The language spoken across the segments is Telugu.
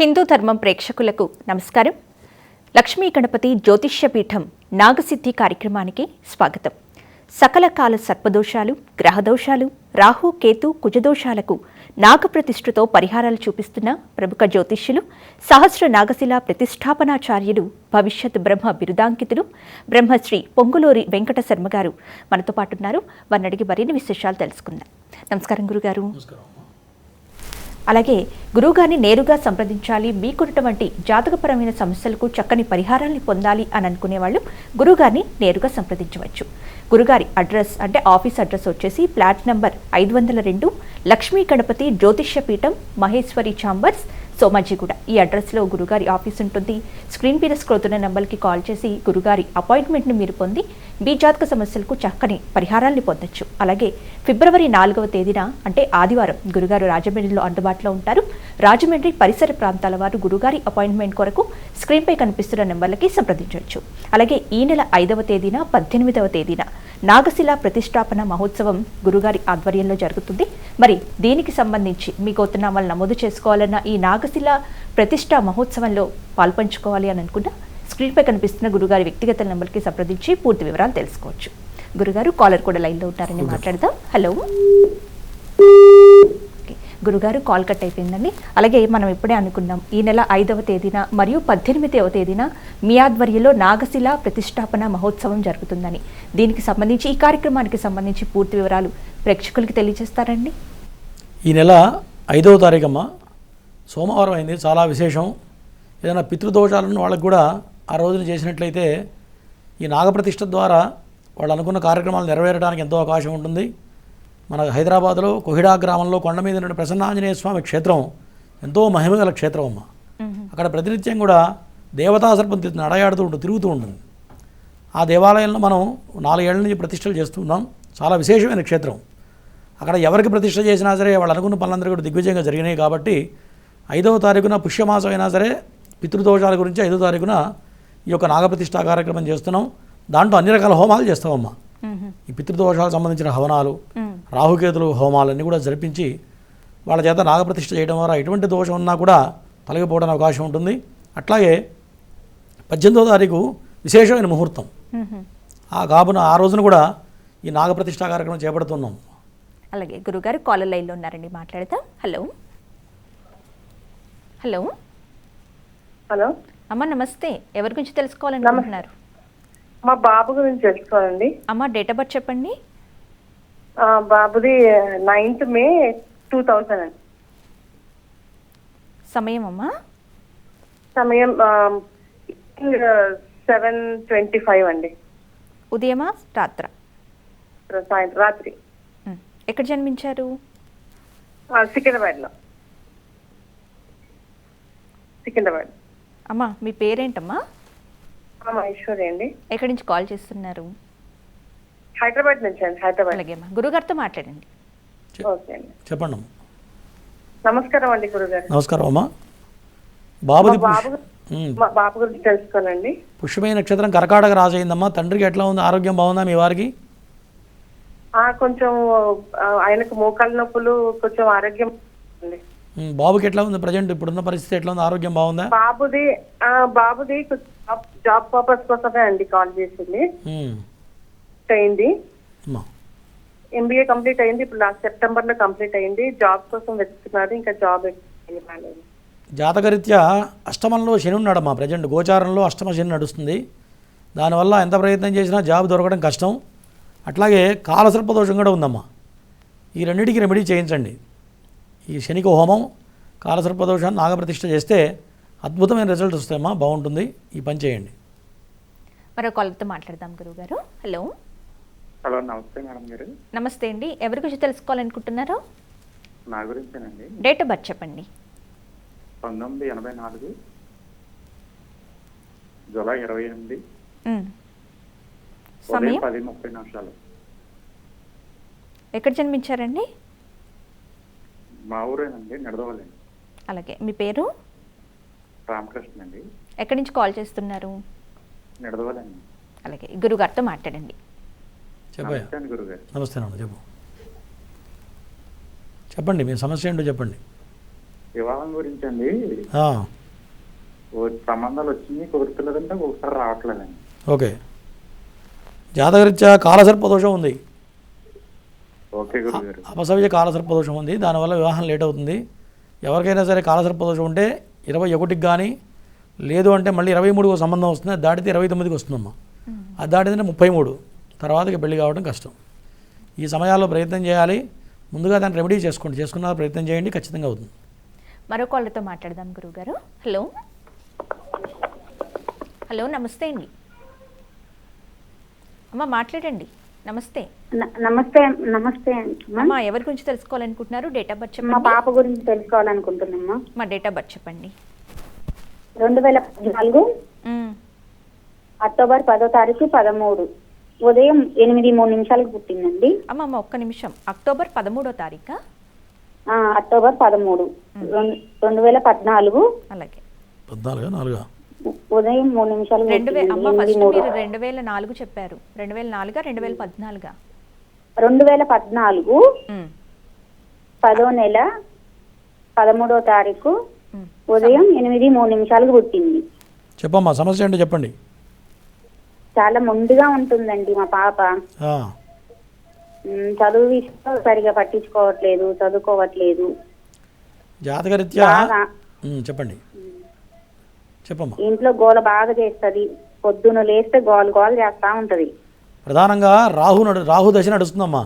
హిందూ ధర్మం ప్రేక్షకులకు నమస్కారం. లక్ష్మీ గణపతి జ్యోతిష్య పీఠం నాగసిద్ధి కార్యక్రమానికి స్వాగతం. సకల కాల సర్పదోషాలు గ్రహదోషాలు రాహు కేతు కుజదోషాలకు నాగప్రతిష్ఠతో పరిహారాలు చూపిస్తున్న ప్రముఖ జ్యోతిష్యులు సహస్ర నాగశిల ప్రతిష్టాపనాచార్యులు భవిష్యత్ బ్రహ్మ బిరుదాంకితులు బ్రహ్మశ్రీ పొంగులూరి వెంకట శర్మ గారు మనతో పాటు ఉన్నారు. వారిని అడిగి మరిన్ని విశేషాలు తెలుసుకుందాం. నమస్కారం గురుగారు. అలాగే గురువుగారిని నేరుగా సంప్రదించాలి మీకున్నటువంటి జాతకపరమైన సమస్యలకు చక్కని పరిహారాన్ని పొందాలి అని అనుకునే వాళ్ళు గురువుగారిని నేరుగా సంప్రదించవచ్చు. గురుగారి అడ్రస్ అంటే ఆఫీస్ అడ్రస్ వచ్చేసి ప్లాట్ నంబర్ ఐదు వందల రెండు లక్ష్మీ గణపతి జ్యోతిష్య పీఠం మహేశ్వరి ఛాంబర్స్ సోమాజిగూడ ఈ అడ్రస్లో గురుగారి ఆఫీస్ ఉంటుంది. స్క్రీన్ మీద స్క్రోతున్న నెంబర్కి కాల్ చేసి గురుగారి అపాయింట్మెంట్ని మీరు పొంది మీ జాతక సమస్యలకు చక్కని పరిహారాన్ని పొందొచ్చు. అలాగే ఫిబ్రవరి నాలుగవ తేదీన అంటే ఆదివారం గురుగారు రాజమండ్రిలో అందుబాటులో ఉంటారు. రాజమండ్రి పరిసర ప్రాంతాల వారు గురుగారి అపాయింట్మెంట్ కొరకు స్క్రీన్పై కనిపిస్తున్న నెంబర్లకి సంప్రదించవచ్చు అలాగే ఈ నెల ఐదవ తేదీన పద్దెనిమిదవ తేదీన నాగశిల ప్రతిష్టాపన మహోత్సవం గురుగారి ఆధ్వర్యంలో జరుగుతుంది. మరి దీనికి సంబంధించి మీ గోతనామాలు నమోదు చేసుకోవాలన్న ఈ నాగశిల ప్రతిష్టా మహోత్సవంలో పాల్పంచుకోవాలి అని అనుకుంటా స్క్రీన్పై కనిపిస్తున్న గురుగారి వ్యక్తిగత నెంబర్కి సంప్రదించి పూర్తి వివరాలు తెలుసుకోవచ్చు. గురుగారు కాలర్ కూడా లైన్లో ఉంటారని మాట్లాడదాం. హలో. గురుగారు కాల్ కట్ అయిపోయిందండి. అలాగే మనం ఇప్పుడే అనుకున్నాం ఈ నెల ఐదవ తేదీన మరియు పద్దెనిమిదవ తేదీన మీ ఆధ్వర్యంలో నాగశిల ప్రతిష్టాపన మహోత్సవం జరుగుతుందని. దీనికి సంబంధించి ఈ కార్యక్రమానికి సంబంధించి పూర్తి వివరాలు ప్రేక్షకులకి తెలియజేస్తారండి. ఈ నెల ఐదవ తారీఖమ్మ. సోమవారం అయింది చాలా విశేషం. ఏదైనా పితృదోషాలను వాళ్ళకు కూడా ఆ రోజున చేసినట్లయితే ఈ నాగప్రతిష్ఠ ద్వారా వాళ్ళు అనుకున్న కార్యక్రమాలు నెరవేరడానికి ఎంతో అవకాశం ఉంటుంది. మన హైదరాబాద్లో కొహిడా గ్రామంలో కొండ మీద ఉన్న ప్రసన్నాంజనేయ స్వామి క్షేత్రం ఎంతో మహిమగల క్షేత్రం అమ్మ. అక్కడ ప్రతినిత్యం కూడా దేవతా సర్పం నడయాడుతూ ఉంటుంది తిరుగుతూ ఉంటుంది. ఆ దేవాలయంలో మనం నాలుగేళ్ళ నుంచి ప్రతిష్టలు చేస్తున్నాం. చాలా విశేషమైన క్షేత్రం. అక్కడ ఎవరికి ప్రతిష్ట చేసినా సరే వాళ్ళు అనుకున్న పనులందరూ కూడా దిగ్విజయంగా జరిగినాయి కాబట్టి ఐదవ తారీఖున పుష్యమాసం అయినా సరే పితృదోషాల గురించి ఐదో తారీఖున ఈ యొక్క నాగప్రతిష్ఠా కార్యక్రమం చేస్తున్నాం. దాంట్లో అన్ని రకాల హోమాలు చేస్తామమ్మా. ఈ పితృదోషాలకు సంబంధించిన హవనాలు రాహుకేతులు హోమాలన్నీ కూడా జరిపించి వాళ్ళ చేత నాగప్రతిష్ఠ చేయడం ద్వారా ఎటువంటి దోషం ఉన్నా కూడా తొలగిపోవడానికి అవకాశం ఉంటుంది. అట్లాగే పద్దెనిమిదవ తారీఖు విశేషమైన ముహూర్తం. ఆ కాబున ఆ రోజున కూడా ఈ నాగప్రతిష్ఠా కార్యక్రమం చేపడుతున్నాం. అలాగే గురుగారు కాలర్ లైన్లో ఉన్నారండి మాట్లాడదాం. హలో. హలో. హలో. అమ్మ నమస్తే. ఎవరి గురించి తెలుసుకోవాలనుకుంటున్నారు? మా బాబు గురించి తెలుసుకోవాలండి. అమ్మ డేట్ ఆఫ్ బర్త్ చెప్పండి. బాబుది నైన్త్ మే టూ థౌజండ్ అండి. సమయం అమ్మా సమయం సెవెన్ ట్వంటీ ఫైవ్ అండి. ఉదయమా? రాత్ర? సాయంత్రం రాత్రి. ఎక్కడ జన్మించారు? సికింద్రాబాద్లో. సికింద్రాబాద్. అమ్మా మీ పేరేంటమ్మా? మహేశ్వరి అండి. ఎక్కడి నుంచి కాల్ చేస్తున్నారు? హైదరాబాద్ నుంచి అండి హైదరాబాద్. అలాగే అమ్మా. గురుగారితో మాట్లాడండి. ఓకే అండి. చెప్పండి నమస్కారం అండి గురుగారు. నమస్కారం అమ్మా. బాబుది బాబు. మా బాబు గురించి తెలుసుకోవాలండి పుష్యమైన నక్షత్రం కర్కాటక రాజయిందమ్మా తండ్రికి ఎట్లా ఉంది? ఆరోగ్యం బాగుందా మీ వారికి? ఆ, కొంచెం ఆయనకు మోకాళ్ళ నొప్పులు కొంచెం ఆరోగ్యం బాబుకి ఎట్లా ఉంది ప్రజెంట్? ఇప్పుడున్న పరిస్థితి ఎట్లా ఉంది? ఆరోగ్యం బాగుందా? బాబుది ఆ, బాబుది జాబ్ జాబ్ పర్పస్ కోసమే అండి కాల్ చేసింది. అయింది. అమ్మా. ఎంబీఏ కంప్లీట్ అయింది. ఇప్పుడు లాస్ట్ సెప్టెంబర్లో కంప్లీట్ అయింది. జాబ్ కోసం వెతుకుతున్నారు. ఇంకా జాబ్ జాతకరీత్యా అష్టమంలో శని ఉన్నాడమ్మా ప్రజెంట్ గోచారంలో అష్టమ శని నడుస్తుంది. దానివల్ల ఎంత ప్రయత్నం చేసినా జాబ్ దొరకడం కష్టం. అట్లాగే కాలసర్ప దోషం కూడా ఉందమ్మా. ఈ రెండింటికి రెమెడీ చేయించండి. ఈ శనికి హోమం కాలసర్ప దోషాన్ని నాగప్రతిష్ఠ చేస్తే అద్భుతమైన రిజల్ట్ వస్తాయమ్మా. బాగుంటుంది. ఈ పని చేయండి. మరో కాలర్తో మాట్లాడదాం గురుగారు హలో హలో నమస్తే మేడం గారు. నమస్తే అండి. ఎవరి గురించి తెలుసుకోవాలనుకుంటున్నారో? నా గురించేనండి. డేట్ ఆఫ్ బర్త్ చెప్పండి. పంతొమ్మిది ఎనభై నాలుగు. జూలై ఇరవై ఎనిమిది. సమయం? పది ముప్పై నిమిషాలు. ఎక్కడ జన్మించారండి? మా ఊరేనండి నిడదవల్లండి అలాగే. మీ పేరు? రామకృష్ణ అండి ఎక్కడి నుంచి కాల్ చేస్తున్నారు? నిడదవల్లండి అలాగే. గురుగారితో మాట్లాడండి. చెప్పయ్యా నమస్తే నాన్న చెప్పు. చెప్పండి మీ సమస్య ఏంటో చెప్పండి. వివాహం గురించి అండి సంబంధాలు వచ్చినాయి కుదురుతలేదంటే ఒకసారి రావట్లేదండి. ఓకే. జాతకరీత్యా కాలసర్పదోషం ఉంది. అపసవ్య కాలసర్పదోషం ఉంది. దానివల్ల వివాహం లేట్ అవుతుంది. ఎవరికైనా సరే కాలసర్పదోషం ఉంటే ఇరవై ఒకటికి కానీ లేదు అంటే మళ్ళీ ఇరవై మూడుకు సంబంధం వస్తుంది. అది దాటితే ఇరవై తొమ్మిదికి వస్తుందమ్మా. అది దాటితే ముప్పై మూడు. తర్వాతకి పెళ్ళి కావడం కష్టం. ఈ సమయాల్లో ప్రయత్నం చేయాలి. ముందుగా దాన్ని రెమెడీ చేసుకోండి. చేసుకున్న ప్రయత్నం చేయండి. ఖచ్చితంగా అవుతుంది. మరో కాళ్ళతో మాట్లాడదాం గురుగారు హలో. హలో నమస్తే అండి. అమ్మ మాట్లాడండి. నమస్తే. నమస్తే నమస్తే అమ్మా అమ్మ ఎవరి గురించి తెలుసుకోవాలనుకుంటున్నారు? డేట్ ఆఫ్ బర్త్ మా చెప్పండి. పాప గురించి తెలుసుకోవాలనుకుంటున్నామ్మా మా డేట్ ఆఫ్ బర్త్ చెప్పండి. రెండు వేల పద్నాలుగు మ్, అక్టోబర్ పదో తారీఖు పదమూడు. ఉదయం ఎనిమిది మూడు నిమిషాలకు పుట్టిందండి. అమ్మ అమ్మ ఒక్క నిమిషం. అక్టోబర్ పదమూడో తారీఖా? ఆ, అక్టోబర్ పదమూడు. రెండు- రెండు వేల పద్నాలుగు. అలాగే. పద్నాలుగా నాలుగా? ఉదయం మూడు నిమిషాలకు రెండు వే అమ్మ. ఫస్ట్ మీరు రెండు వేల నాలుగు చెప్పారు. రెండు వేల నాలుగా రెండు వేల పద్నాలుగా? రెండు వేల పద్నాలుగు. పదో నెల పదమూడో తారీఖు. ఉదయం ఎనిమిది మూడు నిమిషాలకు పుట్టింది. చెప్పమ్మా సమస్య ఏంటో చెప్పండి. చాలా మొండిగా ఉంటుందండి మా పాప. చదువు విషయంలో సరిగా పట్టించుకోవట్లేదు చదువుకోవట్లేదు. జాతకరీత్యా? చెప్పండి. చెప్పమ్మా. ఇంట్లో గోల బాగా చేస్తది. పొద్దున లేస్తే గోల గోల చేస్తా ఉంటది. ప్రధానంగా రాహు నడు రాహు దశ నడుస్తుందమ్మా.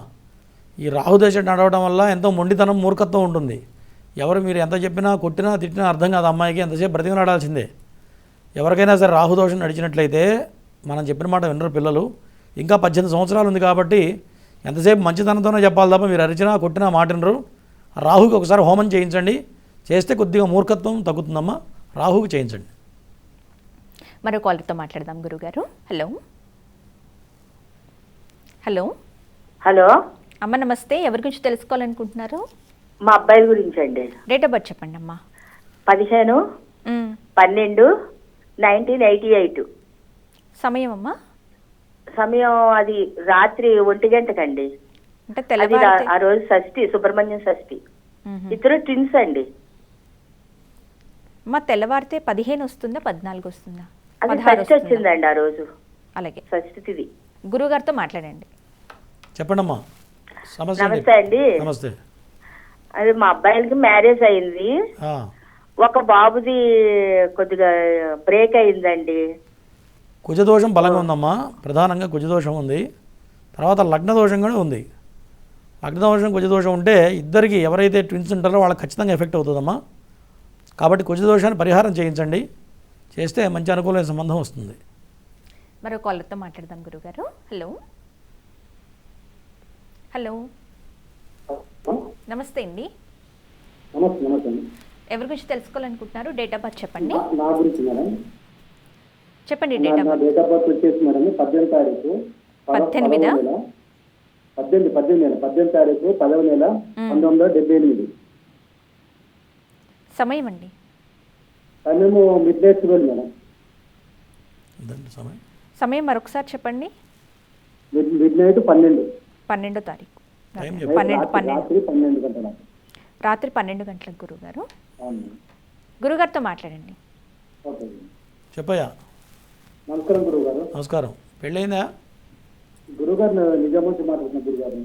ఈ రాహు దశ నడవడం వల్ల ఎంతో మొండితనం మూర్ఖత్వం ఉంటుంది. ఎవరు మీరు ఎంత చెప్పినా కొట్టినా తిట్టినా అర్థం కాదు. అమ్మాయికి ఎంతసేపు బ్రతిమలాడాల్సిందే. ఎవరికైనా సరే రాహు దోషం నడిచినట్లయితే మనం చెప్పిన మాట వినరు పిల్లలు. ఇంకా పద్దెనిమిది సంవత్సరాలు ఉంది కాబట్టి ఎంతసేపు మంచితనంతోనే చెప్పాలి తప్ప మీరు అరిచినా కొట్టినా మాట వినరు. రాహుకి ఒకసారి హోమం చేయించండి. చేస్తే కొద్దిగా మూర్ఖత్వం తగ్గుతుందమ్మా. రాహుకి చేయించండి. మరో కాలర్తో మాట్లాడదాం గురుగారు. హలో. హలో. హలో. అమ్మ నమస్తే. ఎవరి గురించి తెలుసుకోవాలనుకుంటున్నారు? మా అబ్బాయి గురించి అండి డేట్ ఆఫ్ బర్త్ చెప్పండి అమ్మా పదిహేను పన్నెండు నైన్టీన్ ఎయిటీ ఎయిట్ సమయం అమ్మా సమయం అది రాత్రి ఒంటి గంటకండి. అంటే అది తెల్లవారి రా- ఆ రోజు షష్ఠి సుబ్రహ్మణ్యం షష్ఠి. ఇద్దరు ట్విన్స్ అండి. అమ్మ తెల్లవారితే పదిహేను వస్తుందా పద్నాలుగు వస్తుందా? అది పదహారు షష్ఠి వస్తుందా? వచ్చిందండి ఆ రోజు. అలాగే. షష్ఠి తిది. గురుగారితో మాట్లాడండి. సమస్య ఏంటి? నమస్తే అండి. నమస్తే. అది మా అబ్బాయిలకి మ్యారేజ్ అయింది. ఆ, ఒక బాబుది కొద్దిగా బ్రేక్ అయిందండి. కుజదోషం బలంగా ఉందమ్మా. ప్రధానంగా కుజదోషం ఉంది. తర్వాత లగ్న దోషం కూడా ఉంది. లగ్న దోషం కుజదోషం ఉంటే ఇద్దరికి ఎవరైతే ట్విన్స్ ఉంటారో వాళ్ళకి ఖచ్చితంగా ఎఫెక్ట్ అవుతుందమ్మా. కాబట్టి కుజదోషాన్ని పరిహారం చేయించండి. చేస్తే మంచి అనుకూలమైన సంబంధం వస్తుంది. మరో కాలర్తో మాట్లాడదాం గురుగారు. హలో. హలో. నమస్తే అండి. ఎవరి గురించి తెలుసుకోవాలనుకుంటున్నారు? డేట్ ఆఫ్ బర్త్ చెప్పండి. నా- నా గురించి మేడం. చెప్పండి డేట్ ఆఫ్ బర్త్. వచ్చేసి మేడం పద్దెనిమిది తారీఖు పద- పద్దెనిమిదా? పద్దెనిమిది పద్దెనిమిది నెల పద్దెనిమిది తారీఖు పదవ నెల పంతొమ్మిది వందల డెబ్బై ఎనిమిది. సమయం అండి. మేము మిడ్ నైట్ ట్వెల్వ్ మేడం సమయం. సమయం మరొకసారి చెప్పండి. మిడ్ నైట్ పన్నెండు. పన్నెండో తారీఖు. పన్నెండు రాత్రి- పన్నెండు. పన్నెండు గంటల రాత్రి పన్నెండు గంటలకు గురుగారు అవును. గురుగారితో మాట్లాడండి. ఓకే. చెప్పయ్యా. నమస్కారం గురువు గారు నమస్కారం. పెళ్ళయిందా? గురువు గారు నిజాం నుంచి మాట్లాడుతున్న గురువు గారు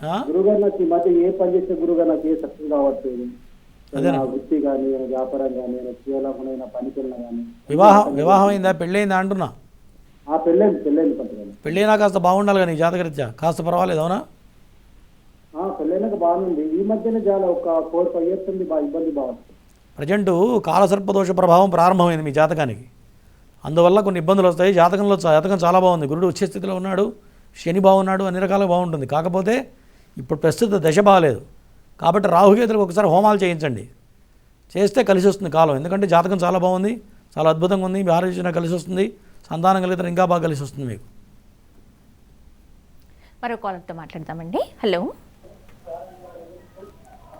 ఆ? గురువు గారు నాకు ఈ మధ్య ఏ పని చేస్తే గురువు గారు నాకు ఏ సక్సెస్ కావట్లేదు? నా వృత్తి కానీ వ్యాపారం కానీ చేయాలనుకున్న పనికి వెళ్ళినా కానీ వివాహం వివాహం అయిందా పెళ్ళయిందా అంటున్నా? ఆ పెళ్ళైంది పెళ్ళైంది పంతులు. పెళ్ళైనా కాస్త బాగుండాలి కానీ జాతకరీత్యా కాస్త పర్వాలేదు అవునా? ఆ, పెళ్ళైనాక బాగుంది. ఈ మధ్యనే చాలా ఒక ఫోర్ ఫైవ్ ఇయర్స్ ఉంది బాగా ఇబ్బంది బాగుంది ప్రజెంటు కాలసర్పదోష ప్రభావం ప్రారంభమైంది మీ జాతకానికి. అందువల్ల కొన్ని ఇబ్బందులు వస్తాయి. జాతకంలో జాతకం చాలా బాగుంది. గురుడు వచ్చే స్థితిలో ఉన్నాడు. శని బాగున్నాడు. అన్ని రకాలుగా బాగుంటుంది. కాకపోతే ఇప్పుడు ప్రస్తుత దశ బాగాలేదు. కాబట్టి రాహుకేతులకు ఒకసారి హోమాలు చేయించండి. చేస్తే కలిసి వస్తుంది కాలం. ఎందుకంటే జాతకం చాలా బాగుంది. చాలా అద్భుతంగా ఉంది. మీ ఆలోచన కలిసి వస్తుంది. సంతానం కలిగితే ఇంకా బాగా కలిసి వస్తుంది మీకు. మరో కాలర్తో మాట్లాడదామండి. హలో.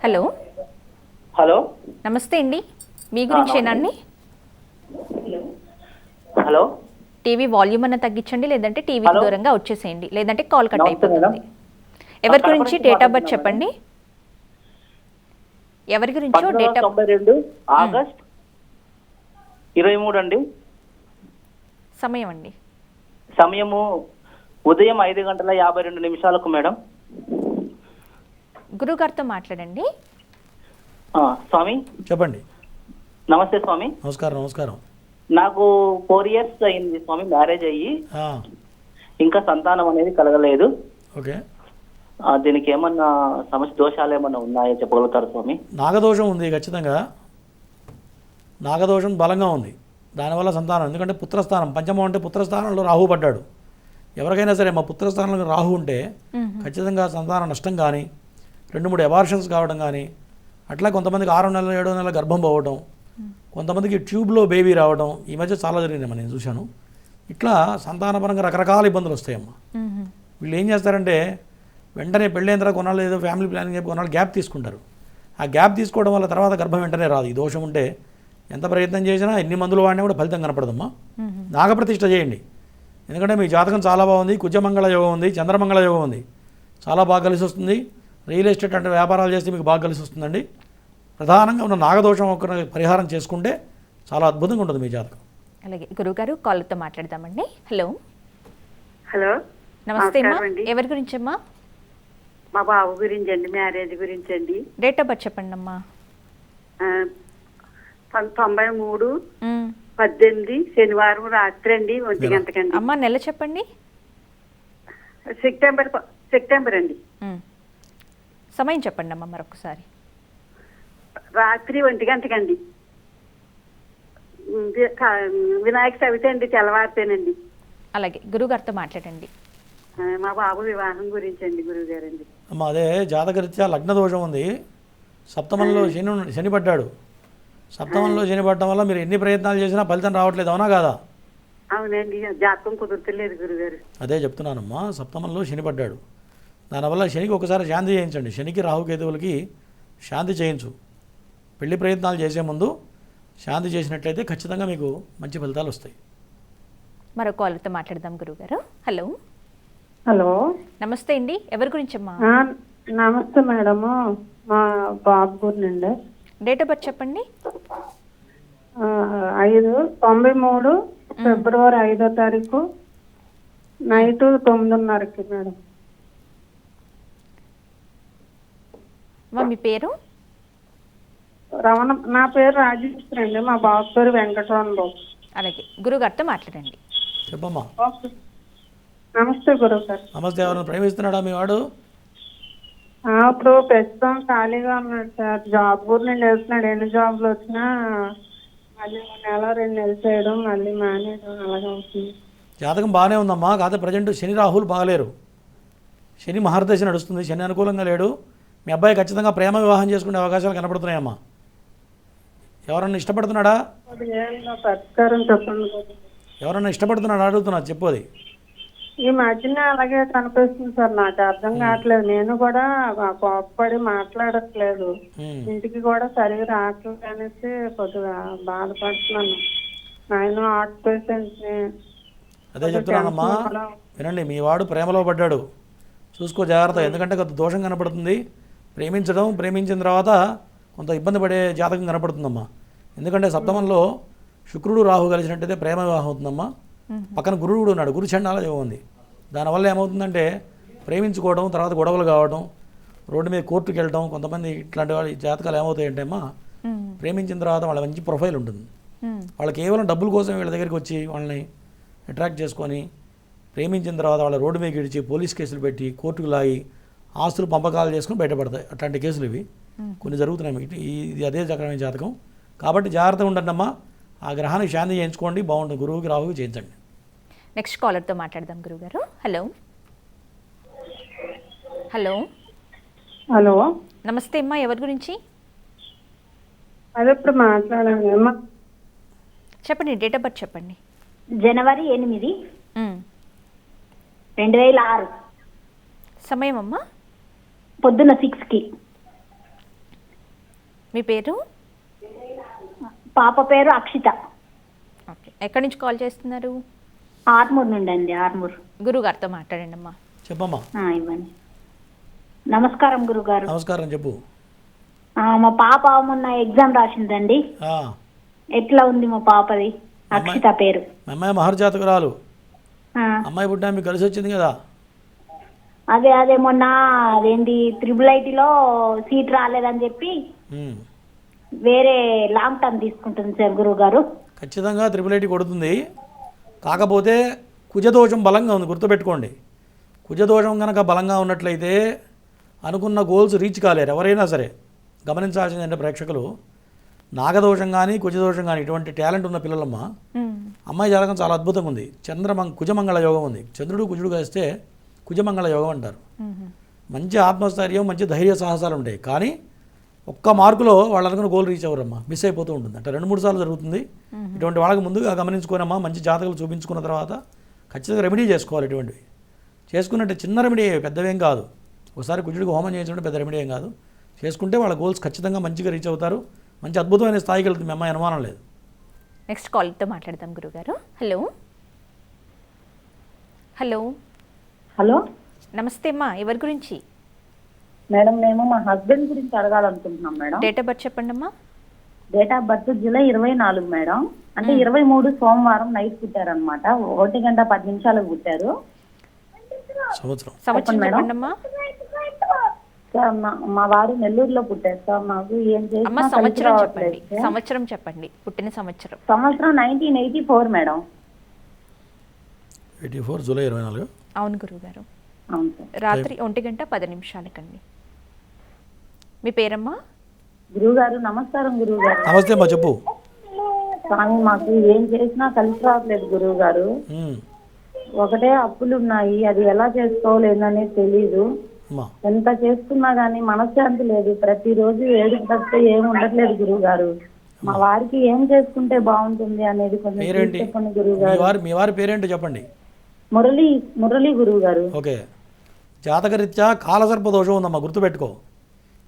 హలో. హలో. నమస్తే అండి. మీ గురించేనండి హలో? టీవీ వాల్యూమ్ అన్న తగ్గించండి లేదంటే హలో. దూరంగా వచ్చేసేయండి లేదంటే కాల్ కట్ అయిపోతుంది మేడం. ఎవరి గురించి డేట్ ఆఫ్ బర్త్ చెప్పండి? ఎవరి గురించో డేట్ ఆఫ్ రెండు ఆగస్ట్ ఇరవై మూడు అండి. సమయం అండి. సమయము ఉదయం ఐదు గంటల యాభై రెండు నిమిషాలకు మేడం. గురుగారితో మాట్లాడండి. ఆ, స్వామి? చెప్పండి. నమస్తే స్వామి. నమస్కారం నమస్కారం. నాకు ఫోర్ ఇయర్స్ అయింది స్వామి మ్యారేజ్ అయ్యి. ఇంకా సంతానం అనేది కలగలేదు. ఓకే. ఆ, దీనికి ఏమన్నా సమస్య దోషాలు ఏమన్నా ఉన్నాయో చెప్పగలుగుతారు స్వామి? నాగదోషం ఉంది ఖచ్చితంగా. నాగదోషం బలంగా ఉంది. దానివల్ల సంతానం. ఎందుకంటే పుత్రస్థానం పంచమం అంటే పుత్రస్థానంలో రాహు పడ్డాడు. ఎవరికైనా సరే మా పుత్రస్థానంలో రాహు ఉంటే ఖచ్చితంగా సంతాన నష్టం కానీ రెండు మూడు అబార్షన్స్ కావడం కానీ అట్లా కొంతమందికి ఆరు నెలలు ఏడో నెలల గర్భం పోవడం కొంతమందికి ట్యూబ్లో బేబీ రావడం ఈ మధ్య చాలా జరిగిందమ్మా నేను చూశాను. ఇట్లా సంతానపరంగా రకరకాల ఇబ్బందులు వస్తాయమ్మా. మ్మ్. వీళ్ళు ఏం చేస్తారంటే వెంటనే పెళ్ళైన తర్వాత కొన్నాళ్ళు ఏదో ఫ్యామిలీ ప్లానింగ్ చెప్పి కొన్నాళ్ళు గ్యాప్ తీసుకుంటారు. ఆ గ్యాప్ తీసుకోవడం వల్ల తర్వాత గర్భం వెంటనే రాదు. ఈ దోషం ఉంటే ఎంత ప్రయత్నం చేసినా ఎన్ని మందులు వాడినా కూడా ఫలితం కనపడదమ్మా. నాగప్రతిష్ఠ చేయండి. ఎందుకంటే మీ జాతకం చాలా బాగుంది కుజమంగళ యోగం ఉంది చంద్రమంగళ యోగం ఉంది. చాలా బాగా కలిసి వస్తుంది. రియల్ ఎస్టేట్ అంటే వ్యాపారాలు చేస్తే మీకు బాగా కలిసి వస్తుందండి. ప్రధానంగా ఉన్న నాగదోషం ఒక పరిహారం చేసుకుంటే చాలా అద్భుతంగా ఉంటుంది మీ జాతకం. అలాగే గురుగారు కాల్తో మాట్లాడదామండి. హలో హలో నమస్తే. ఎవరి గురించి అమ్మా మా బాబు గురించి అండి మ్యారేజ్ గురించి అండి డేట్ ఆఫ్ బర్త్ చెప్పండి అమ్మా తొంభై మూడు. పద్దెనిమిది శనివారం రాత్రి అండి ఒంటి గంటకండి. అమ్మా నెల చెప్పండి. సెప్టెంబర్ సెప్టెంబర్ అండి. సమయం చెప్పండి అమ్మా మరొకసారి. రాత్రి ఒంటి గంటకండి. వినాయక చవితి అండి తెల్లవారితేనండి. అలాగే గురుగారితో మాట్లాడండి. ఆ, మా బాబు వివాహం గురించి అండి గురువు గారండి అమ్మ అదే జాతకరీత్యా లగ్న దోషం ఉంది. సప్తమంలో శని శని పడ్డాడు. సప్తమంలో శని పడటం వల్ల మీరు ఎన్ని ప్రయత్నాలు చేసినా ఫలితం రావట్లేదు అవునా కాదా? అవునండి జాతకం కుదురుతలేదు గురుగారు. అదే చెప్తున్నానమ్మా సప్తమంలో శని పడ్డాడు. దానివల్ల శనికి ఒకసారి శాంతి చేయించండి. శనికి రాహుకేతువులకి శాంతి చేయించు. పెళ్ళి ప్రయత్నాలు చేసే ముందు శాంతి చేసినట్లయితే ఖచ్చితంగా మీకు మంచి ఫలితాలు వస్తాయి. మరో కాల్తో మాట్లాడదాం గురుగారు. హలో. హలో. నమస్తే అండి. ఎవరి గురించి అమ్మా ఆ, నమస్తే మేడము మా బాబు గురిండి డేట్ ఆఫ్ బర్త్ చెప్పండి. ఆ, ఐదు తొంభై మూడు ఫిబ్రవరి ఐదో తారీఖు నైట్ తొమ్మిదిన్నరకి మేడం. అమ్మా మీ పేరు? రమణ నా పేరు రాజేశ్వరి అండి. మా బాబు పేరు వెంకటరమణ బాబు అలాగే గురుగారితో మాట్లాడండి. చెప్పమ్మా. ఓకే. నమస్తే గురువు గారు. నమస్తే. ఎవరైనా ప్రేమిస్తున్నాడా మీ వాడు? ఆ, ఇప్పుడు ప్రస్తుతం ఖాళీగా ఉన్నాడు సార్. జాబ్ గురించి వెళ్తున్నాడు ఎన్ని జాబ్లు వచ్చినా మళ్ళీ ఒక నెల రెండు నెలలు చేయడం మళ్ళీ మానేయడం అలాగే అవుతుంది జాతకం బాగానే ఉందమ్మా. కాకపోతే ప్రజెంట్ శని రాహులు బాగలేరు. శని మహర్దశ నడుస్తుంది. శని అనుకూలంగా లేడు. మీ అబ్బాయి ఖచ్చితంగా ప్రేమ వివాహం చేసుకునే అవకాశాలు కనపడుతున్నాయమ్మా. ఎవరన్నా ఇష్టపడుతున్నాడా. ఎవరన్నా ఇష్టపడుతున్నాడా? అడుగుతున్నా చెప్పు అది ఈ మధ్యన అలాగే కనిపిస్తుంది సార్ నాకు అర్థం కావట్లేదు. నేను కూడా కోప్పడి మాట్లాడట్లేదు. ఇంటికి కూడా సరిగా రావట్లేదు అనేసి కొద్దిగా బాధపడుతున్నాను. నేను హార్ట్ పేషెంట్ అదే చెప్తున్నానమ్మా వినండి మీ వాడు ప్రేమలో పడ్డాడు. చూసుకో జాగ్రత్త ఎందుకంటే కొంత దోషం కనపడుతుంది. ప్రేమించడం ప్రేమించిన తర్వాత కొంత ఇబ్బంది పడే జాతకం కనపడుతుందమ్మా. ఎందుకంటే సప్తమంలో శుక్రుడు రాహు కలిసినట్టయితే ప్రేమ వివాహం అవుతుందమ్మా. పక్కన గురుడు కూడా ఉన్నాడు. గురు చండాల ఉంది. దానివల్ల ఏమవుతుందంటే ప్రేమించుకోవడం తర్వాత గొడవలు కావడం రోడ్డు మీద కోర్టుకి వెళ్ళడం కొంతమంది ఇట్లాంటి వాళ్ళ జాతకాలు ఏమవుతాయంటే అమ్మా ప్రేమించిన తర్వాత వాళ్ళ మంచి ప్రొఫైల్ ఉంటుంది. వాళ్ళు కేవలం డబ్బుల కోసం వీళ్ళ దగ్గరికి వచ్చి వాళ్ళని అట్రాక్ట్ చేసుకొని ప్రేమించిన తర్వాత వాళ్ళ రోడ్డు మీద ఇడిచి పోలీస్ కేసులు పెట్టి కోర్టుకు లాగి ఆస్తులు పంపకాలు చేసుకొని బయటపడతాయి. అట్లాంటి కేసులు ఇవి. కొన్ని జరుగుతున్నాయి ఈ- ఇది అదే చక్రమైన జాతకం. కాబట్టి జాగ్రత్తగా ఉండండి అమ్మా. ఆ గ్రహానికి శాంతి చేయించుకోండి బాగుంటుంది. గురువుకి రాహుకి చేయించండి. నెక్స్ట్ కాలర్తో మాట్లాడదాం గురుగారు. హలో. హలో. హలో. నమస్తే అమ్మా ఎవరి గురించి? అదే ఇప్పుడు మాట్లాడాను అమ్మా? చెప్పండి డేట్ ఆఫ్ బర్త్ చెప్పండి. జనవరి ఎనిమిది. రెండు వేల ఆరు. సమయం అమ్మా? పొద్దున్న సిక్స్కి మీ పేరు? పాప పేరు అక్షిత. ఓకే. ఎక్కడి నుంచి కాల్ చేస్తున్నారు? ఆర్మూర్ నుండి అండి ఆర్మూర్. గురుగారితో మాట్లాడండి అమ్మా చెప్పమ్మా ఇవ్వండి. నమస్కారం గురుగారు. నమస్కారం చెప్పు. ఆ, మా పాప మొన్న ఎగ్జామ్ రాసిందండి. ఆ, ఎట్లా ఉంది మా పాపది? అక్షిత పేరు. అమ్మాయి మహర్జాతకురాలు. ఆ, అమ్మాయి పుట్టిన మీకు కలిసి వచ్చింది కదా? అదే అదే మొన్న అదేంటి త్రిబుల్ ఐటీలో సీట్ రాలేదని చెప్పి. వేరే లాంగ్ టర్మ్ తీసుకుంటుంది సార్ గురువు గారు ఖచ్చితంగా త్రిపుల్ ఐటీ కొడుతుంది. కాకపోతే కుజదోషం బలంగా ఉంది గుర్తుపెట్టుకోండి. కుజదోషం కనుక బలంగా ఉన్నట్లయితే అనుకున్న గోల్స్ రీచ్ కాలేరు. ఎవరైనా సరే గమనించాల్సింది అంటే ప్రేక్షకులు. నాగదోషం కానీ కుజదోషం కానీ ఇటువంటి టాలెంట్ ఉన్న పిల్లలమ్మ అమ్మాయి జాతకం చాలా అద్భుతంగా ఉంది. చంద్రమంగ కుజమంగళ యోగం ఉంది. చంద్రుడు కుజుడు కలిస్తే కుజమంగళ యోగం అంటారు. మంచి ఆత్మస్థైర్యం మంచి ధైర్య సాహసాలు ఉంటాయి. కానీ ఒక్క మార్కులో వాళ్ళు అనుకున్న గోల్ రీచ్ అవ్వరమ్మా. మిస్ అయిపోతూ ఉంటుంది. అంటే రెండు మూడు సార్లు జరుగుతుంది. ఇటువంటి వాళ్ళకి ముందుగా గమనించుకోనమ్మా. మంచి జాతకాలు చూపించుకున్న తర్వాత ఖచ్చితంగా రెమెడీ చేసుకోవాలి ఇటువంటివి. చేసుకున్నట్టు చిన్న రెమెడీ పెద్దవేం కాదు. ఒకసారి కుజుడికి హోమం చేయించడం పెద్ద రెమెడీ ఏం కాదు. చేసుకుంటే వాళ్ళ గోల్స్ ఖచ్చితంగా మంచిగా రీచ్ అవుతారు. మంచి అద్భుతమైన స్థాయికి వెళ్తుంది మీ అమ్మాయి అనుమానం లేదు. నెక్స్ట్ కాల్తో మాట్లాడదాం గురుగారు. హలో హలో హలో నమస్తే అమ్మా. ఎవరి గురించి? మేడం మేము మా హస్బెండ్ గురించి అడగాలనుకుంటున్నాం మేడం. డేట్ ఆఫ్ బర్త్ చెప్పండి అమ్మా. డేట్ ఆఫ్ బర్త్ జూలై ఇరవై నాలుగు మేడం. అంటే ఇరవై మూడు సోమవారం నైట్ పుట్టారనమాట ఒకటి గంట పది నిమిషాలకు పుట్టారు. సంవత్సరం. సంవత్సరం మేడం. చెప్పండి అమ్మా సార్ మా- వారు నెల్లూరులో పుట్టారు. సార్ మాకు ఏం అమ్మ చేసినా కలిసి సంవత్సరం రావట్లేదు. చెప్పండి. సార్. సంవత్సరం చెప్పండి. పుట్టిన సంవత్సరం. సంవత్సరం nineteen eighty four madam. Eighty four July ఇరవై నాలుగు. అవును గురువుగారు. అవును సార్. రాత్రి ఒంటి గంట పది నిమిషాలకండి. మీ పేరమ్మా? గురువు గారు నమస్కారం గురువు గారు నమస్తే అమ్మా చెప్పు. స్వామి మాకు ఏం చేసినా కలిసి రావట్లేదు గురువు గారు ఉమ్, ఒకటే అప్పులు ఉన్నాయి అది ఎలా చేసుకోవాలేదనేది తెలీదు. ఎంత చేసుకున్నా గానీ మనశ్శాంతి లేదు. ప్రతిరోజు ఏడుపు తప్పితే ఏం ఉండట్లేదు గురువు గారు మా వారికి ఏం చేసుకుంటే బాగుంటుంది అనేది కొంచెం పేరేంటి? చెప్పండి గురువు మీ గారు వారి మీ వారి పేరేంటో చెప్పండి. మురళి మురళి గురువు గారు ఓకే. జాతకరీత్యా కాలసర్ప దోషం ఉందమ్మా గుర్తుపెట్టుకో.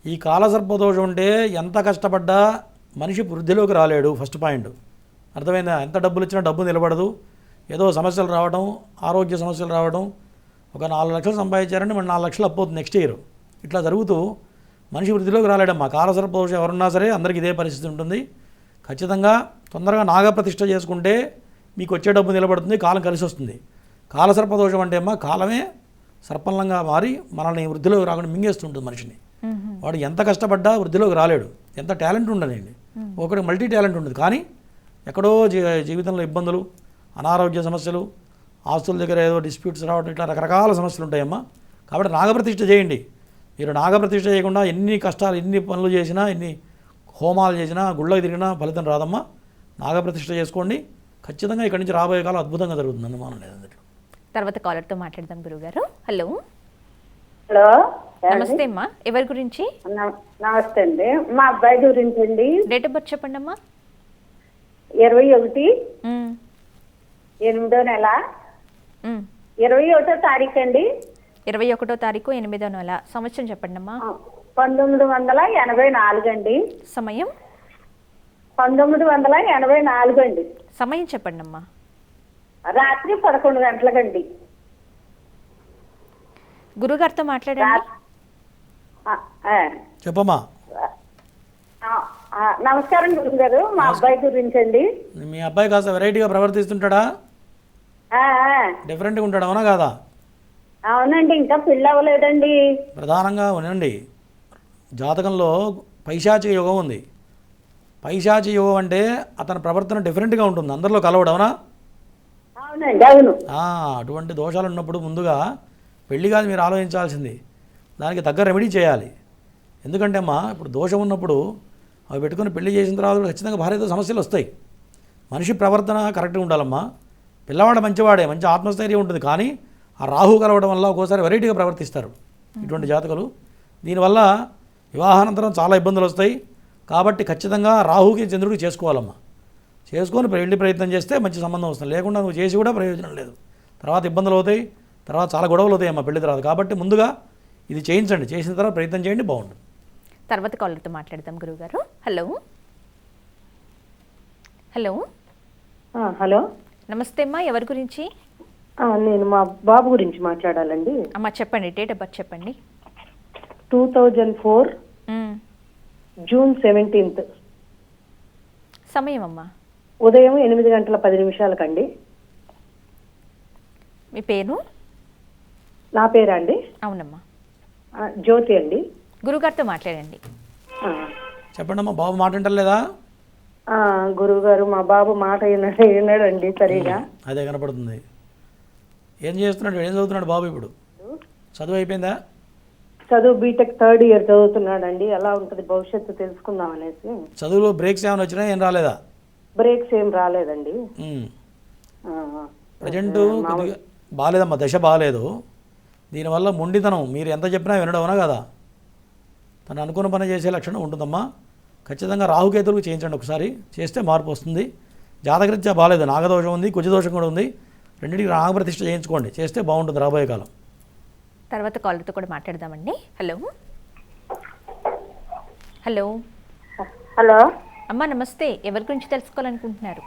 ఈ కాలసర్పదోషం ఉంటే ఎంత కష్టపడ్డా మనిషి వృద్ధిలోకి రాలేడు ఫస్ట్ పాయింట్ అర్థమైందా? ఎంత డబ్బులు ఇచ్చినా డబ్బు నిలబడదు. ఏదో సమస్యలు రావడం ఆరోగ్య సమస్యలు రావడం ఒక నాలుగు లక్షలు సంపాదించారంటే మన నాలుగు లక్షలు అప్పవుతుంది నెక్స్ట్ ఇయర్ ఇట్లా జరుగుతూ మనిషి వృద్ధిలోకి రాలేడమ్మా. కాలసర్ప దోషం ఎవరున్నా సరే అందరికీ ఇదే పరిస్థితి ఉంటుంది. ఖచ్చితంగా తొందరగా నాగప్రతిష్ఠ చేసుకుంటే మీకు వచ్చే డబ్బు నిలబడుతుంది కాలం కలిసి వస్తుంది. కాలసర్పదోషం అంటే అమ్మా కాలమే సర్పంలంగా మారి మనల్ని వృద్ధిలోకి రాకుండా మింగేస్తుంటుంది మనిషిని. వాడు ఎంత కష్టపడ్డా వృద్ధిలోకి రాలేడు. ఎంత టాలెంట్ ఉండనండి ఒకటి మల్టీ టాలెంట్ ఉండదు. కానీ ఎక్కడో జీ జీవితంలో ఇబ్బందులు అనారోగ్య సమస్యలు ఆస్తుల దగ్గర ఏదో డిస్ప్యూట్స్ రావడం ఇట్లా రకరకాల సమస్యలు ఉంటాయమ్మా. కాబట్టి నాగప్రతిష్ఠ చేయండి. మీరు నాగప్రతిష్ఠ చేయకుండా ఎన్ని కష్టాలు ఎన్ని పనులు చేసినా ఎన్ని హోమాలు చేసినా గుళ్ళకి తిరిగినా ఫలితం రాదమ్మా. నాగప్రతిష్ఠ చేసుకోండి. ఖచ్చితంగా ఇక్కడి నుంచి రాబోయే కాలం అద్భుతంగా జరుగుతుంది అనుమానం లేదు అందులో తర్వాత కాలర్తో మాట్లాడదాం గురుగారు హలో. హలో. నమస్తే అమ్మా. ఎవరి గురించి? నమస్తే అండి. మా అబ్బాయి గురించి అండి డేట్ ఆఫ్ బర్త్ చెప్పండి అమ్మా. ఇరవై ఒకటి. ఎనిమిదో నెల. ఇరవై ఒకటో తారీఖు అండి. ఇరవై ఒకటో తారీఖు ఎనిమిదో నెల. సంవత్సరం చెప్పండి అమ్మా. పంతొమ్మిది వందల ఎనభై నాలుగు అండి. సమయం? పంతొమ్మిది వందల ఎనభై నాలుగు అండి. సమయం చెప్పండి అమ్మా. రాత్రి పదకొండు గంటలకండి. గురుగారితో మాట్లాడండి. చెప్పమ్మా. నమస్కారం గురువు గారు మా అబ్బాయి గురించి అండి మీ అబ్బాయి కాస్త వెరైటీగా ప్రవర్తిస్తుంటాడా? డిఫరెంట్గా ఉంటాడా అవునా కాదా? అవునండి ఇంకా పెళ్ళి అవ్వలేదండి. ప్రధానంగా వినండి జాతకంలో పైశాచిక యోగం ఉంది. పైశాచిక యోగం అంటే అతని ప్రవర్తన డిఫరెంట్గా ఉంటుంది. అందరిలో కలవడం అవునా? అవునండి అవును. ఆ, అటువంటి దోషాలు ఉన్నప్పుడు ముందుగా పెళ్ళి కాదు మీరు ఆలోచించాల్సింది. దానికి తగ్గ రెమెడీ చేయాలి. ఎందుకంటే అమ్మా ఇప్పుడు దోషం ఉన్నప్పుడు అవి పెట్టుకుని పెళ్ళి చేసిన తర్వాత కూడా ఖచ్చితంగా భార్యతో సమస్యలు వస్తాయి. మనిషి ప్రవర్తన కరెక్ట్గా ఉండాలమ్మా. పిల్లవాడు మంచివాడే మంచి ఆత్మస్థైర్యం ఉంటుంది కానీ ఆ రాహు కలవడం వల్ల ఒక్కోసారి వెరైటీగా ప్రవర్తిస్తారు. ఇటువంటి జాతకులు. దీనివల్ల వివాహానంతరం చాలా ఇబ్బందులు వస్తాయి. కాబట్టి ఖచ్చితంగా రాహుకి చంద్రుడికి చేసుకోవాలమ్మా. చేసుకొని వెళ్ళి ప్రయత్నం చేస్తే మంచి సంబంధం వస్తుంది. లేకుండా నువ్వు చేసి కూడా ప్రయోజనం లేదు. తర్వాత ఇబ్బందులు అవుతాయి. తర్వాత చాలా గొడవలు అవుతాయి అమ్మా పెళ్ళి తర్వాత. కాబట్టి ముందుగా ఇది చేయించండి చేసిన తర్వాత ప్రయత్నం చేయండి బాగుంటుంది తర్వాత కాలర్తో మాట్లాడదాం గురుగారు హలో. హలో. హలో. నమస్తే అమ్మా ఎవరి గురించి? నేను మా బాబు గురించి మాట్లాడాలండి. అమ్మా చెప్పండి డేట్ ఆఫ్ బర్త్ చెప్పండి. Two thousand four. June seventeenth. సమయం అమ్మా. ఉదయం ఎనిమిది గంటల పది నిమిషాలకండి. మీ పేరు? నా పేరా అండి? అవునమ్మా. జ్యోతి అండి. గురుగారితో మాట్లాడండి. చెప్పండి అమ్మా బాబు మాట వింటలేదా? ఆ, గురువు గారు మా బాబు మాట విన్నాడు విన్నాడండి సరిగా. అదే కనపడుతుంది. ఏం చేస్తున్నాడు? ఏం చదువుతున్నాడు బాబు ఇప్పుడు? చదువు అయిపోయిందా? చదువు బీటెక్ థర్డ్ ఇయర్ చదువుతున్నాడండి. ఎలా ఉంటుంది భవిష్యత్తు తెలుసుకుందాం అనేసి. చదువులో బ్రేక్స్ ఏమైనా వచ్చినా ఏం రాలేదా? బ్రేక్స్ ఏం రాలేదండి. ప్రజెంట్ బాగాలేదమ్మా దశ బాగాలేదు దీనివల్ల మొండితనం మీరు ఎంత చెప్పినా వినడమనా కదా? తను అనుకున్న పని చేసే లక్షణం ఉంటుందమ్మా. ఖచ్చితంగా రాహుకేతులకు చేయించండి ఒకసారి. చేస్తే మార్పు వస్తుంది. జాతకరీత్యా బాగాలేదు. నాగదోషం ఉంది కుజదోషం కూడా ఉంది. రెండింటికి నాగప్రతిష్ఠ చేయించుకోండి. చేస్తే బాగుంటుంది రాబోయే కాలం. తర్వాత కాలర్తో కూడా మాట్లాడదామండి. హలో. హలో. హలో. అమ్మా నమస్తే. ఎవరి గురించి తెలుసుకోవాలనుకుంటున్నారు?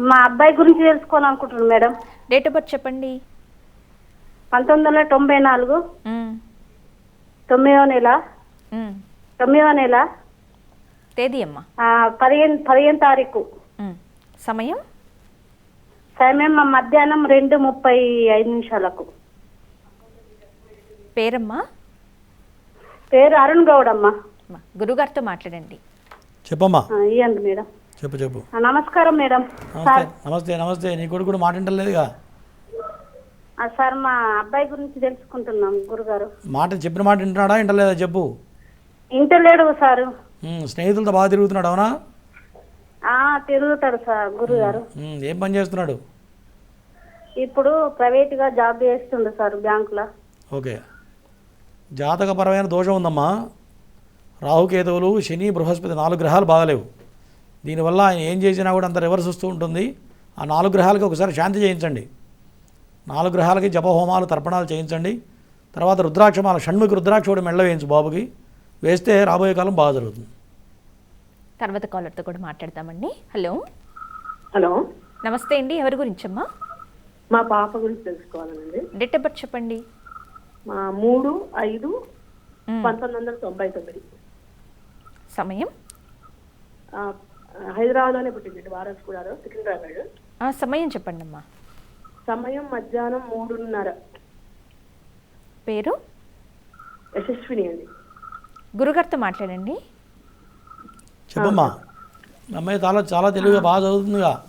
మా అబ్బాయి గురించి తెలుసుకోవాలనుకుంటున్నాను మేడం. డేట్ ఆఫ్ బర్త్ చెప్పండి. పంతొమ్మిది వందల తొంభై నాలుగు. మ్మ్. తొమ్మిదవ నెల. మ్మ్. తొమ్మిదవ నెల. తేదీ అమ్మా పదిహేను పదిహేను తారీఖు. సమయం? సమయం మధ్యాహ్నం రెండు ముప్పై ఐదు నిమిషాలకు. పేరమ్మా? పేరు అరుణ్ గౌడ్ అమ్మ అమ్మా, గురుగారితో మాట్లాడండి. చెప్పమ్మా. ఇయ్యండి మేడం. చెప్పు చెప్పు. నమస్కారం మేడం. నమస్తే నమస్తే నమస్తే. నీ కొడుకు కూడా మాట వింటలేదుగా ఆ, సార్ మా అబ్బాయి గురించి తెలుసుకుంటున్నాం గురుగారు. మాట చెప్పిన మాట వింటున్నాడా వింటలేదా చెప్పు? ఇంటలేడు సారు. స్నేహితులతో బాగా తిరుగుతున్నాడు అవునా? తిరుగుతాడు సార్ గురుగారు. ఏం పని చేస్తున్నాడు? ఇప్పుడు ప్రైవేట్గా జాబ్ చేస్తుండు సార్ బ్యాంకులో. ఓకే. జాతకపరమైన దోషం ఉందమ్మా. రాహుకేతువులు శని బృహస్పతి నాలుగు గ్రహాలు బాగలేవు. దీనివల్ల ఆయన ఏం చేసినా కూడా అంత రివర్స్ వస్తూ ఉంటుంది. ఆ నాలుగు గ్రహాలకి ఒకసారి శాంతి చేయించండి. నాలుగు గ్రహాలకి జపహోమాలు తర్పణాలు చేయించండి. తర్వాత రుద్రాక్షమాల షణ్ముఖి రుద్రాక్ష కూడా మెళ్ళ వేయించు బాబుకి. వేస్తే రాబోయే కాలం బాగా జరుగుతుంది. తర్వాత కాలర్తో కూడా మాట్లాడదామండి హలో. హలో. నమస్తే అండి. ఎవరి గురించమ్మా? మా పాప గురించి తెలుసుకోవాలండి డేట్ ఆఫ్ బర్త్ చెప్పండి. మా మూడు ఐదు మ్మ్. పంతొమ్మిది వందల తొంభై తొమ్మిది. సమయం? హైదరాబాద్లోనే పుట్టింది వారసుకూడలో సికింద్రాబాద్. ఆ సమయం చెప్పండి అమ్మా సమయం మధ్యాహ్నం మూడున్నర. పేరు? యశస్విని అండి. గురుగారితో మాట్లాడండి. చెప్పమ్మా. అమ్మాయి చాలా చాలా తెలివిగా బాగా చదువుతుందిగా.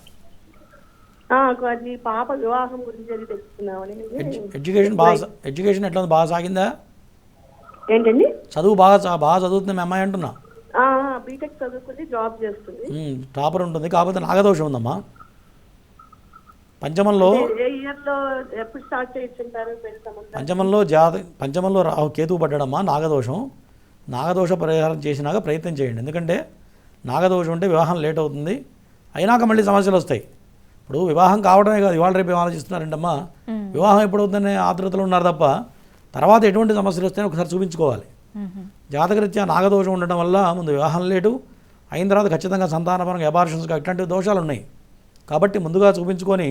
అది పాప వివాహం గురించి అది తెలుసుకుందామని. ఎడ్యుకేషన్ బాగా ఎడ్యుకేషన్ ఎట్లా ఉంది? బాగా సాగిందా? ఏంటండి? చదువు బాగా చా- బాగా చదువుతుంది మీ అమ్మాయి అంటున్నా. ఆ, బీటెక్ చదువుకుని జాబ్ చేస్తుంది. టాపర్ ఉంటుంది కాకపోతే నాగదోషం ఉందమ్మా. పంచమంలో పంచమంలో జాత పంచమంలో రాహు కేతువు పడ్డాడమ్మా నాగదోషం. నాగదోష పరిహారం చేసినాక ప్రయత్నం చేయండి. ఎందుకంటే నాగదోషం ఉంటే వివాహం లేట్ అవుతుంది. అయినాక మళ్ళీ సమస్యలు వస్తాయి. ఇప్పుడు వివాహం కావడమే కాదు ఇవాళ రేపు ఆలోచిస్తున్నారంటమ్మా? వివాహం ఎప్పుడవుతుందనే ఆతృతలో ఉన్నారు తప్ప తర్వాత ఎటువంటి సమస్యలు వస్తాయని ఒకసారి చూపించుకోవాలి. జాతకరీత్యా నాగదోషం ఉండడం వల్ల ముందు వివాహం లేటు అయిన తర్వాత ఖచ్చితంగా సంతానపరంగా అబార్షన్స్ ఇట్లాంటి దోషాలు ఉన్నాయి కాబట్టి ముందుగా చూపించుకొని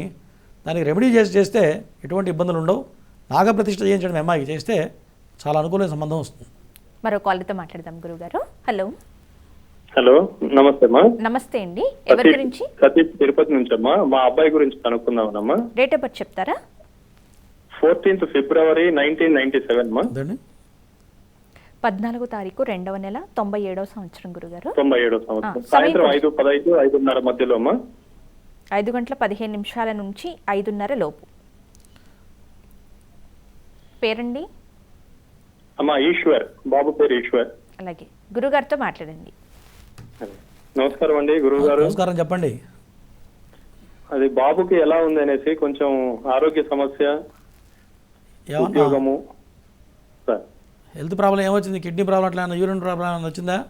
దానికి రెమెడీ చేసి చేస్తే ఎటువంటి ఇబ్బందులు ఉండవు. నాగప్రతిష్ఠ చేయించడం అమ్మాయికి చేస్తే చాలా అనుకూలమైన సంబంధం వస్తుంది. మరో కాలర్తో మాట్లాడదాం గురుగారు హలో హలో నమస్తే అమ్మా. నమస్తే అండి. ఎవరి గురించి? సతీష్ తిరుపతి నుంచి అమ్మా. మా అబ్బాయి గురించి కనుక్కుందామనమ్మా. డేట్ ఆఫ్ బర్త్ చెప్తారా? Fourteenth February nineteen ninety seven అమ్మా పద్నాలుగో తారీఖు రెండవ నెల తొంభై ఏడవ సంవత్సరం గురుగారు. తొంభై ఏడో సంవత్సరం. సాయంత్రం. ఐదు పదహైదు ఐదున్నర మధ్యలో అమ్మా. ఐదు గంటల పదిహేను నిమిషాల నుంచి ఐదున్నర లోపు. పేరండి? అమ్మా ఈశ్వర్. బాబు పేరు ఈశ్వర్. అలాగే. గురుగారితో మాట్లాడండి. నమస్కారం అండి గురువు గారు నమస్కారం చెప్పండి. అది బాబుకి ఎలా ఉంది అనేసి కొంచెం ఆరోగ్య సమస్య ఉద్యోగము. సార్. హెల్త్ ప్రాబ్లం ఏమొచ్చింది? కిడ్నీ ప్రాబ్లం అట్లా యూరిన్ ప్రాబ్లం వచ్చిందా?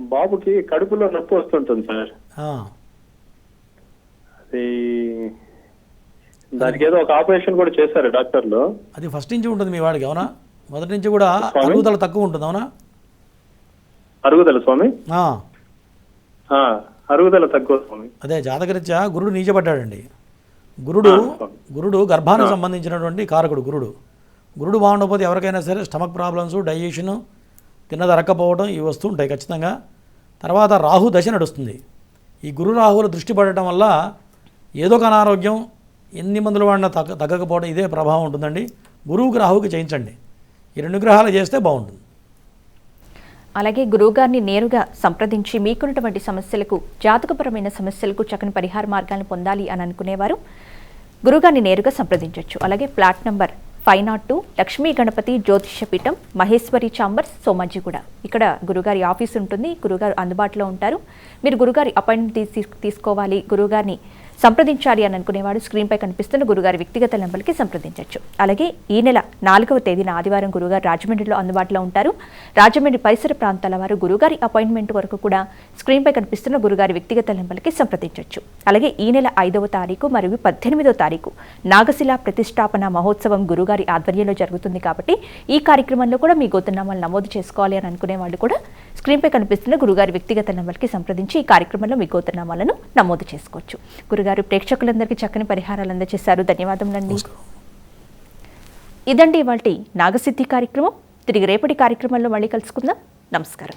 బాబుకి కడుపులో నొప్పి వస్తుంటుంది సార్. ఆ, అది దానికి ఏదో ఒక ఆపరేషన్ కూడా చేశారు డాక్టర్లు. అది ఫస్ట్ నుంచి ఉంటుంది మీ వాడికి అవునా? మొదటి నుంచి కూడా? అరుగుదల తక్కువ ఉంటుంది అవునా? అరుగుదల స్వామి? అరుగుదల తక్కువ స్వామి. అదే జాతకరీత్యా గురుడు నీచబడ్డాడండి. గురుడు గురుడు గర్భానికి సంబంధించినటువంటి కారకుడు గురుడు. గురుడు బాగుండకపోతే ఎవరికైనా సరే స్టమక్ ప్రాబ్లమ్స్ డైజెషను తిన్నదరక్కపోవడం ఇవి వస్తూ ఉంటాయి ఖచ్చితంగా. తర్వాత రాహు దశ నడుస్తుంది. ఈ గురు రాహువుల దృష్టి పడటం వల్ల ఏదో ఒక అనారోగ్యం ఎన్ని మందులు వాడినా తగ్గ తగ్గకపోవడం ఇదే ప్రభావం ఉంటుందండి. గురువుకి రాహుకి చేయించండి. ఈ రెండు గ్రహాలు చేస్తే బాగుంటుంది. అలాగే గురువుగారిని నేరుగా సంప్రదించి మీకున్నటువంటి సమస్యలకు జాతకపరమైన సమస్యలకు చక్కని పరిహార మార్గాలను పొందాలి అని అనుకునేవారు. గురుగారిని నేరుగా సంప్రదించవచ్చు అలాగే flat number five nought two Lakshmi Ganapathi Jyotishapeetham Maheshwari chambers Somajiguda ఇక్కడ గురుగారి ఆఫీస్ ఉంటుంది. గురుగారు అందుబాటులో ఉంటారు. మీరు గురుగారి అపాయింట్మెంట్ తీసి తీసుకోవాలి. గురుగారిని సంప్రదించాలి అని అనుకునేవాడు స్క్రీన్పై కనిపిస్తున్న గురుగారి వ్యక్తిగత నెంబర్కి సంప్రదించవచ్చు. అలాగే ఈ నెల నాలుగవ తేదీన ఆదివారం గురుగారు రాజమండ్రిలో అందుబాటులో ఉంటారు. రాజమండ్రి పరిసర ప్రాంతాల వారు గురుగారి అపాయింట్మెంట్ వరకు కూడా స్క్రీన్పై కనిపిస్తున్న గురుగారి వ్యక్తిగత నెంబర్కి సంప్రదించవచ్చు. అలాగే ఈ నెల ఐదవ తారీఖు మరియు పద్దెనిమిదవ తారీఖు నాగశిల ప్రతిష్టాపన మహోత్సవం గురుగారి ఆధ్వర్యంలో జరుగుతుంది కాబట్టి ఈ కార్యక్రమంలో కూడా మీ గోతున్నామాలు నమోదు చేసుకోవాలి అని అనుకునే వాళ్ళు కూడా స్క్రీన్పై కనిపిస్తున్న గురుగారి వ్యక్తిగత నెంబర్కి సంప్రదించి ఈ కార్యక్రమంలో మీ గోతనామాలను నమోదు చేసుకోవచ్చు. గురుగారు ప్రేక్షకులందరికీ చక్కని పరిహారాలు అందజేశారు. ధన్యవాదములండి. ఇదండి ఇవాళ నాగసిద్ధి కార్యక్రమం. తిరిగి రేపటి కార్యక్రమంలో మళ్ళీ కలుసుకుందాం. నమస్కారం.